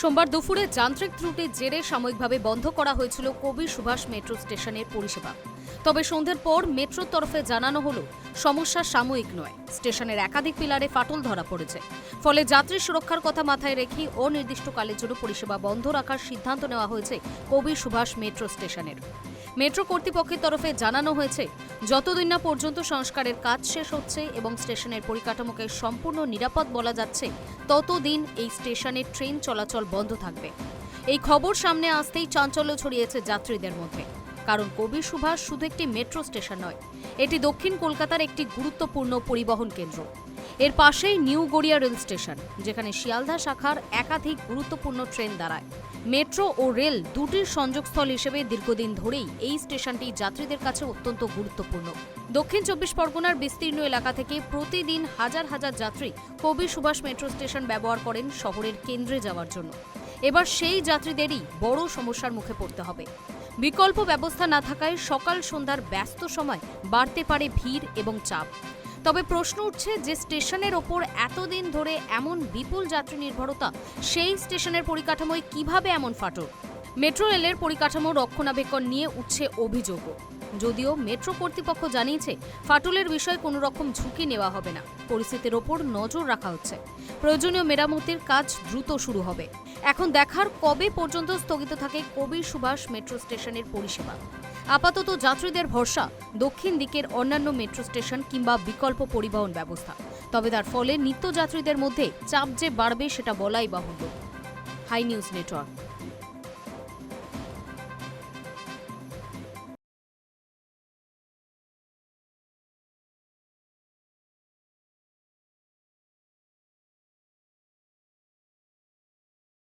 সোমবার দুপুরে যান্ত্রিক ত্রুটির জেরে সাময়িকভাবে বন্ধ করা হয়েছিল কবি সুভাষ মেট্রো স্টেশনের পরিষেবা। তবে সন্ধ্যের পর মেট্রোর তরফে জানানো হলো, সমস্যা সাময়িক নয়। স্টেশনের একাধিক পিলারে ফাটল ধরা পড়েছে। ফলে যাত্রী সুরক্ষার কথা মাথায় রেখে অনির্দিষ্টকালের জন্য পরিষেবা বন্ধ রাখার সিদ্ধান্ত নেওয়া হয়েছে কবি সুভাষ মেট্রো স্টেশনের। মেট্রো কর্তৃপক্ষের তরফে জানানো হয়েছে যতদিন না পর্যন্ত সংস্কারের কাজ শেষ হচ্ছে এবং স্টেশনের পরিকাঠামোকে সম্পূর্ণ নিরাপদ বলা যাচ্ছে, ততদিন এই স্টেশনে ট্রেন চলাচল বন্ধ থাকবে। এই খবর সামনে আসতেই চাঞ্চল্য ছড়িয়েছে যাত্রীদের মধ্যে। কারণ কবি সুভাষ শুধু একটি মেট্রো স্টেশন নয়, এটি দক্ষিণ কলকাতার একটি গুরুত্বপূর্ণ পরিবহন কেন্দ্র। এর পাশেই নিউ গড়িয়া রেল স্টেশন, যেখানে শিয়ালদা শাখার একাধিক গুরুত্বপূর্ণ ট্রেন দাঁড়ায়। মেট্রো ও রেল দুটির সংযোগস্থল হিসেবে দীর্ঘদিন ধরেই এই স্টেশনটি যাত্রীদের কাছে অত্যন্ত গুরুত্বপূর্ণ। দক্ষিণ চব্বিশ পরগনার বিস্তীর্ণ এলাকা থেকে প্রতিদিন হাজার হাজার যাত্রী কবি সুভাষ মেট্রো স্টেশন ব্যবহার করেন শহরের কেন্দ্রে যাওয়ার জন্য। এবার সেই যাত্রীদেরই বড় সমস্যার মুখে পড়তে হবে। বিকল্প ব্যবস্থা না থাকায় সকাল সন্ধ্যার ব্যস্ত সময় বাড়তে পারে ভিড় এবং চাপ। তবে প্রশ্ন উঠছে যে স্টেশনের ওপর এতদিন ধরে এমন বিপুল যাত্রী নির্ভরতা, সেই স্টেশনের পরিকাঠামোয় কীভাবে এমন ফাটল? মেট্রো রেলের পরিকাঠামো রক্ষণাবেক্ষণ নিয়ে উঠছে অভিযোগও। যদিও মেট্রো কর্তৃপক্ষ জানিয়েছে, ফাটলের বিষয়ে কোনো রকম ঝুঁকি নেওয়া হবে না। পরিস্থিতির ওপর নজর রাখা হচ্ছে। প্রয়োজনীয় মেরামতির কাজ দ্রুত শুরু হবে। এখন দেখার কবে পর্যন্ত স্থগিত থাকে কবি সুভাষ মেট্রো স্টেশনের পরিষেবা। আপাতত যাত্রীদের ভরসা দক্ষিণ দিকের অন্যান্য মেট্রো স্টেশন কিংবা বিকল্প পরিবহন ব্যবস্থা। তবে তার ফলে নিত্যযাত্রীদের মধ্যে চাপ যে বাড়বে সেটা বলাই বাহুল্য। Hi news network.